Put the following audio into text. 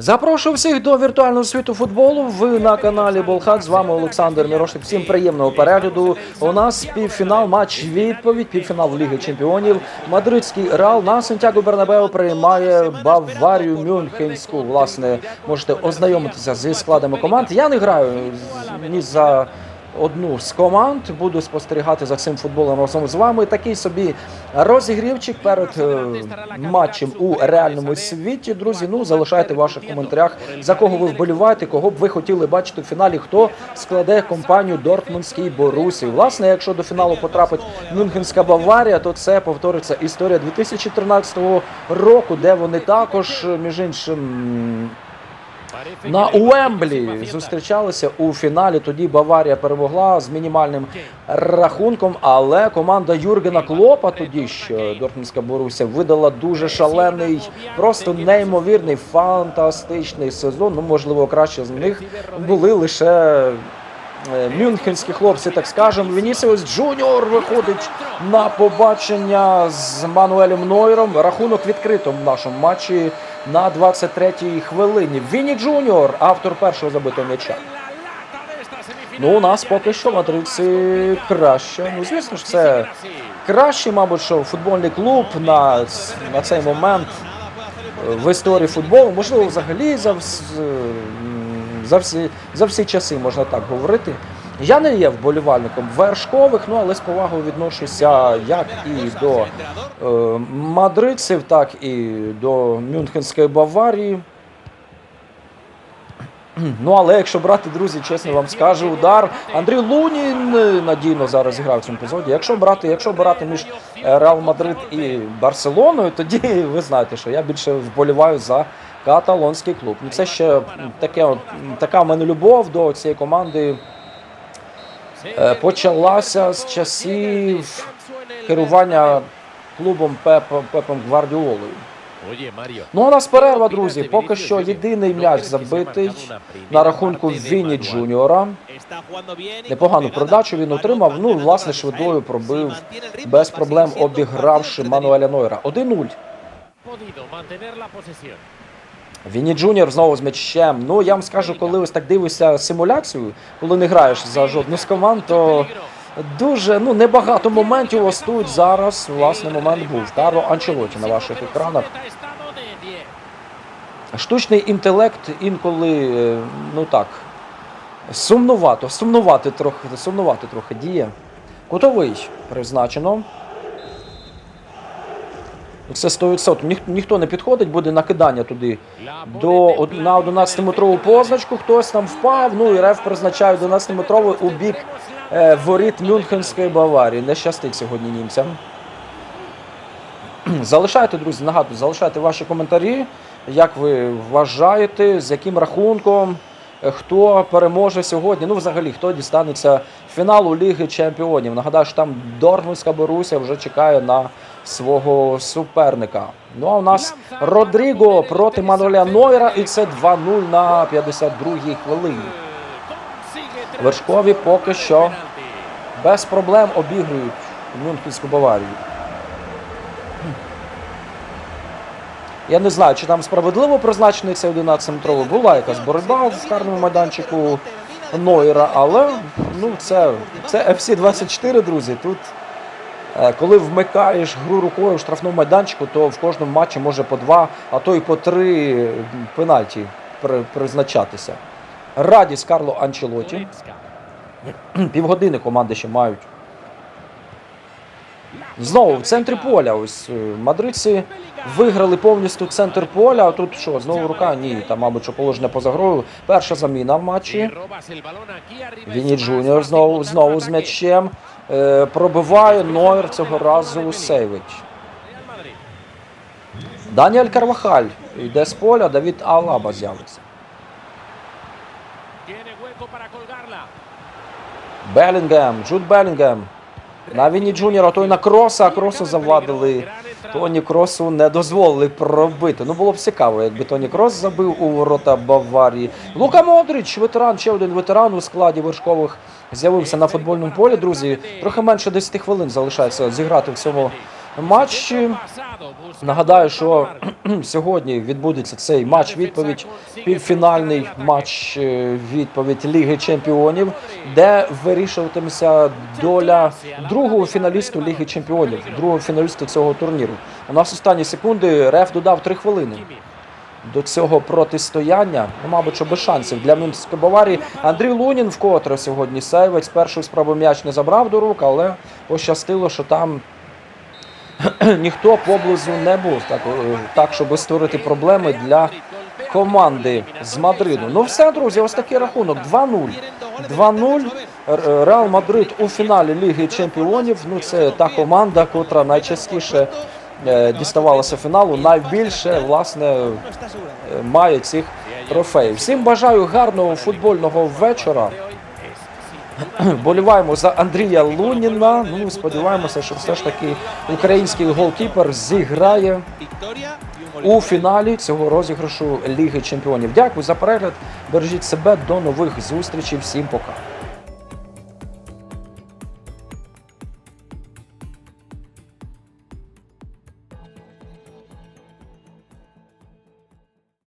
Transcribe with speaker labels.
Speaker 1: Запрошую всіх до віртуального світу футболу. Ви на каналі Болхак. З вами Олександр Мірошник. Всім приємного перегляду. У нас півфінал, матч відповідь, півфінал Ліги Чемпіонів. Мадридський Реал на Сантьяго Бернабео приймає Баварію Мюнхенську. Власне, можете ознайомитися зі складами команд. Я не граю ні за одну з команд. Буду спостерігати за цим футболом разом з вами. Такий собі розігрівчик перед е, матчем у реальному світі. Друзі, ну залишайте в ваших коментарях, за кого ви вболіваєте, кого б ви хотіли бачити в фіналі, хто складе компанію Дортмундський Борусі. Власне, якщо до фіналу потрапить Мюнхенська Баварія, то це повториться історія 2013 року, де вони також, між іншим. На Уемблі зустрічалися у фіналі. Тоді Баварія перемогла з мінімальним рахунком, але команда Юргена Клопа, тоді ще Дортмундська Боруся, видала дуже шалений, просто неймовірний, фантастичний сезон. Ну, можливо, краще з них були лише е, мюнхенські хлопці, так скажемо. Вінісіус Джуніор виходить на побачення з Мануелем Нойром. Рахунок відкрито в нашому матчі на 23-й хвилині. Віні Джуніор, автор першого забитого м'яча. Ну, у нас поки що мадридці краще. Ну, звісно ж, це кращий, мабуть, що футбольний клуб на, на цей момент е, в історії футболу. Можливо, взагалі за, за, всі, за всі часи можна так говорити. Я не є вболівальником вершкових, ну але з повагою відношуся як і до е, мадридців, так і до Мюнхенської Баварії. Ну, але якщо брати, друзі, чесно вам скажу, удар Андрій Лунін е, надійно зараз зіграв в цьому епізоді. Якщо брати, якщо брати між е, Реал Мадрид і Барселоною, тоді ви знаєте, що я більше вболіваю за каталонський клуб. Ну, це ще таке, така в мене любов до цієї команди почалася з часів керування клубом Пепом, Пепом Гвардіолою. Ну, у нас перерва, друзі. Поки що єдиний м'яч забитий на рахунку Віні Джуніора. Непогану передачу він отримав. Ну, власне, швидою пробив без проблем, обігравши Мануеля Нойра. 1-0. Віні Джуніор знову з м'ячем. Ну, я вам скажу, коли ось так дивишся симуляцію, коли не граєш за жодну з команд, то дуже ну небагато моментів ось тут зараз. Власне, момент був. Карло Анчелоті на ваших екранах. Штучний інтелект інколи, е, ну так, сумнувато, сумнувати трохи, сумнувати трохи діє. Кутовий призначено. Це 100%. Ніх, ніхто не підходить, буде накидання туди до, на 11-метрову позначку. Хтось там впав. Ну і реф призначає 11-метровий у бік е, воріт Мюнхенської Баварії. Не щастить сьогодні німцям. Залишайте, друзі, нагадую, залишайте ваші коментарі. Як ви вважаєте, з яким рахунком, хто переможе сьогодні? Ну, взагалі, хто дістанеться фіналу Ліги Чемпіонів? Нагадаю, що там Дортмундська Боруся вже чекає на свого суперника. Ну а у нас Родріго проти Мануеля Нойра, і це 2-0 на 52-й хвилині. Вершкові поки що без проблем обігрують Мюнхенську Баварію. Я не знаю, чи там справедливо призначений цей 11-метровий. Була якась боротьба в карному майданчику Нойра, але ну, це, це FC24, друзі. Тут, е, коли вмикаєш гру рукою в штрафному майданчику, то в кожному матчі може по два, а то й по три пенальті призначатися. Радість Карло Анчелоті. Півгодини команди ще мають. Знову в центрі поля. Ось е, мадридці виграли повністю центр поля. А тут що, знову рука? Ні, там, мабуть, що положення поза грою. Перша заміна в матчі. Віні Джуніор знову, знову з м'ячем. Е, пробиває Нойер цього разу сейвить. Даніель Карвахаль йде з поля, Давід Алаба з'явиться. Белінгем, Джуд Белінгем. На Віні Джуніора, той на кроса, а кросу завадили. Тоні Кросу не дозволили пробити. Ну було б цікаво, якби Тоні Крос забив у ворота Баварії. Лука Модрич, ветеран, ще один ветеран у складі вершкових з'явився на футбольному полі. Друзі, трохи менше 10 хвилин залишається зіграти в цьому матч. Нагадаю, що сьогодні відбудеться цей матч відповідь, півфінальний матч е, відповідь Ліги Чемпіонів, де вирішуватиметься доля другого фіналісту Ліги Чемпіонів, другого фіналіста цього турніру. У нас останні секунди Реф додав три хвилини. До цього протистояння, ну, мабуть, що без шансів для Мінської Баварії. Андрій Лунін вкотре сьогодні сейвець. Першої спроби м'яч не забрав до рук, але пощастило, що там ніхто поблизу не був, так, е, так щоб створити проблеми для команди з Мадриду. Ну все, друзі, ось такий рахунок. 2-0. 2-0. Реал Мадрид у фіналі Ліги Чемпіонів. Ну, це та команда, котра найчастіше е, діставалася фіналу, найбільше власне е, має цих трофеїв. Всім бажаю гарного футбольного вечора. Боліваємо за Андрія Луніна. Ну сподіваємося, що все ж таки український голкіпер зіграє у фіналі цього розіграшу Ліги Чемпіонів. Дякую за перегляд. Бережіть себе до нових зустрічей. Всім пока.